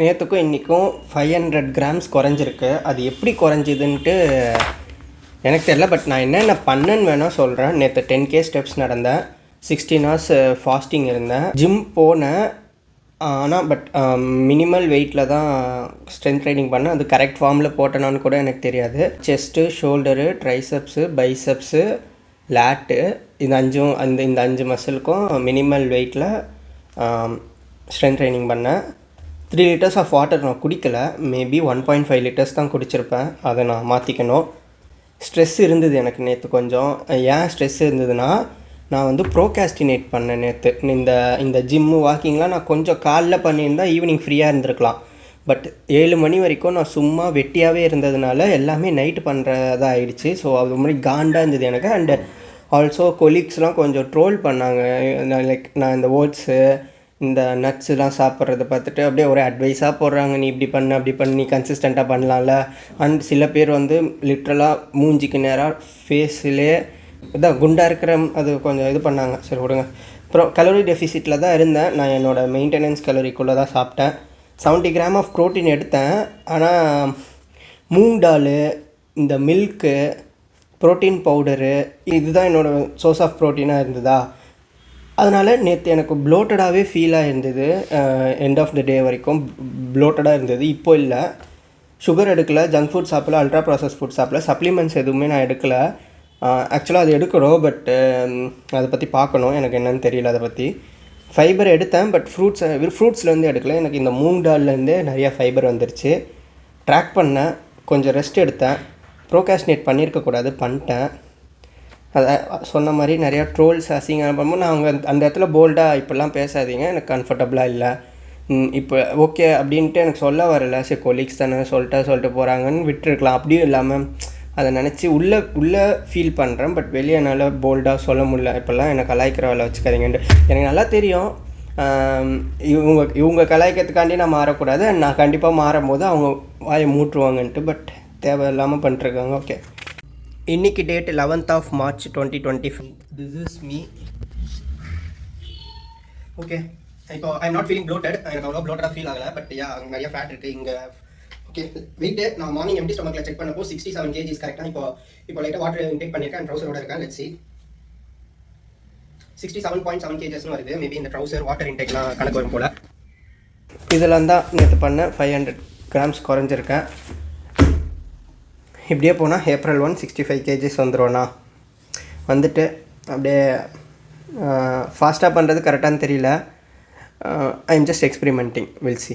நேற்றுக்கும் இன்றைக்கும் five hundred grams குறைஞ்சிருக்கு. அது எப்படி குறைஞ்சிதுன்ட்டு எனக்கு தெரியல பட் நான் என்னென்ன பண்ணேன்னு வேணால் சொல்கிறேன் நேற்று டென் கே ஸ்டெப்ஸ் நடந்தேன். சிக்ஸ்டீன் ஹவர்ஸ் ஃபாஸ்டிங் இருந்தேன். ஜிம் போனேன். ஆனால் பட் மினிமல் வெயிட்டில் தான் ஸ்ட்ரென்த் ட்ரைனிங் பண்ணேன். அது கரெக்ட் ஃபார்மில் போட்டேனான்னு கூட எனக்கு தெரியாது. Chest shoulder triceps biceps lat இந்த அஞ்சும் அந்த இந்த அஞ்சு மசிலுக்கும் மினிமல் வெயிட்டில் ஸ்ட்ரென்த் ட்ரைனிங் பண்ணேன். த்ரீ லிட்டர்ஸ் ஆஃப் வாட்டர் நான் குடிக்கல. Maybe one point five litres தான் குடிச்சிருப்பேன். அதை நான் மாற்றிக்கணும் ஸ்ட்ரெஸ் இருந்தது எனக்கு நேற்று கொஞ்சம். ஏன் ஸ்ட்ரெஸ் இருந்ததுன்னா நான் வந்து ப்ரோகாஸ்டினேட் பண்ணேன் நேற்று இந்த இந்த ஜிம்மு வாக்கிங்லாம் நான் கொஞ்சம் காலைல பண்ணியிருந்தால் ஈவினிங் ஃப்ரீயாக இருந்திருக்கலாம். பட் ஏழு மணி வரைக்கும் நான் சும்மா வெட்டியாகவே இருந்ததுனால எல்லாமே நைட்டு பண்ணுறதா ஆயிடுச்சு. ஸோ அது மாதிரி காண்டாக இருந்தது எனக்கு. அண்டு ஆல்சோ கொலீக்ஸ்லாம் கொஞ்சம் ட்ரோல் பண்ணாங்க. லைக் நான் இந்த ஓட்ஸு இந்த நட்ஸ்லாம் சாப்பிட்றத பார்த்துட்டு அப்படியே ஒரு அட்வைஸாக போடுறாங்க. நீ இப்படி பண்ணு அப்படி பண்ணு நீ கன்சிஸ்டண்ட்டாக பண்ணலாம்ல. அண்ட் சில பேர் வந்து லிட்ரலாக மூஞ்சிக்கு நேராக ஃபேஸிலே இதான் குண்டாக இருக்கிற அது கொஞ்சம் இது பண்ணாங்க. சரி விடுங்க. அப்புறம் கலோரி டெஃபிசிட்டில் தான் இருந்தேன். நான் என்னோடய மெயின்டெனன்ஸ் கலோரிக்குள்ளே தான் சாப்பிட்டேன். செவன்ட்டி கிராம் ஆஃப் ப்ரோட்டீன் எடுத்தேன். ஆனால் மூங் டால் இந்த மில்க்கு ப்ரோட்டீன் பவுடரு இதுதான் என்னோடய சோர்ஸ் ஆஃப் ப்ரோட்டீனாக இருந்ததா? அதனால் நேற்று எனக்கு ப்ளோட்டடாகவே ஃபீலாக இருந்தது. எண்ட் ஆஃப் த டே வரைக்கும் ப்ளோட்டடாக இருந்தது. இப்போ இல்லை. சுகர் எடுக்கல ஜங்க் ஃபுட் சாப்பிடல அல்ட்ரா ப்ராசஸ் ஃபுட் சாப்பிடல. சப்ளிமெண்ட்ஸ் எதுவுமே நான் எடுக்கல. ஆக்சுவலாக அது எடுக்கணும் பட் அதை பற்றி பார்க்கணும். எனக்கு என்னென்னு தெரியல அதை பற்றி ஃபைபர் எடுத்தேன் பட் ஃப்ரூட்ஸ் ஃப்ரூட்ஸ்லேருந்து எடுக்கல. எனக்கு இந்த மூங் டால்லேருந்தே நிறையா ஃபைபர் வந்துருச்சு. ட்ராக் பண்ணேன் கொஞ்சம் ரெஸ்ட் எடுத்தேன். ப்ரோகாஸ்டினேட் பண்ணியிருக்கக்கூடாது பண்ணிட்டேன். அதை சொன்ன மாதிரி நிறையா ட்ரோல்ஸ் அசிங்கம் பண்ணும்போது நான் அவங்க அந்த இடத்துல போல்டாக இப்படிலாம் பேசாதீங்க. எனக்கு கம்ஃபர்டபுளாக இல்லை. இப்போ ஓகே அப்படின்ட்டு எனக்கு சொல்ல வரல. சரி கொலீக்ஸ் தானே சொல்லிட்டு சொல்லிட்டு போகிறாங்கன்னு விட்டுருக்கலாம். அப்படியும் இல்லாமல் அதை நினச்சி உள்ளே உள்ளே ஃபீல் பண்ணுறேன் பட் வெளியே என்னால் போல்டாக சொல்ல முடியல. இப்போல்லாம் என்னை கலாய்க்கிற வேலை வச்சுக்காதீங்கன்ட்டு. எனக்கு நல்லா தெரியும். இவங்க இவங்க கலாய்க்கிறதுக்காண்டி நான் மாறக்கூடாது. நான் கண்டிப்பாக மாறும் போது அவங்க வாயை மூட்டுருவாங்கன்ட்டு பட் தேவையில்லாமல் பண்ணிட்டுருக்காங்க. ஓகே இன்னைக்கு date eleventh of March twenty twenty five this is me okay இப்போ ஐ நாட் ஃபீலிங் ப்ளோட்டட் எனக்கு அவ்வளோ ப்ளோட்டடாக ஃபீல் ஆகலை. பட் யா அங்கே நிறைய ஃபேட் இருக்குது இங்கே ஓகே வெயிட்டு நான் மார்னிங் எம்டி ஸ்டொமக்கில் செக் பண்ணப்போ சிக்ஸ்டி செவன் கேஜிஸ் கரெக்டாக இப்போ இப்போ லைட்டாக வாட்டர் இன்டேக் பண்ணியிருக்கேன் ட்ரௌசரோட இருக்கேன் let's see sixty seven point seven கேஜஸ்னு வருது. மேபி இந்த ட்ரௌசர் வாட்டர் இன்டேக்லாம் கணக்கு வரும் போல். இதெல்லாம் தான் நேற்று பண்ண ஃபைவ் ஹண்ட்ரட் கிராம்ஸ் குறைஞ்சிருக்கேன். இப்படியே போனால் April one sixty five KGs வந்துடும்ண்ணா வந்துட்டு அப்படியே ஃபாஸ்ட்டாக பண்ணுறது கரெக்டானு தெரியல. I am just experimenting will see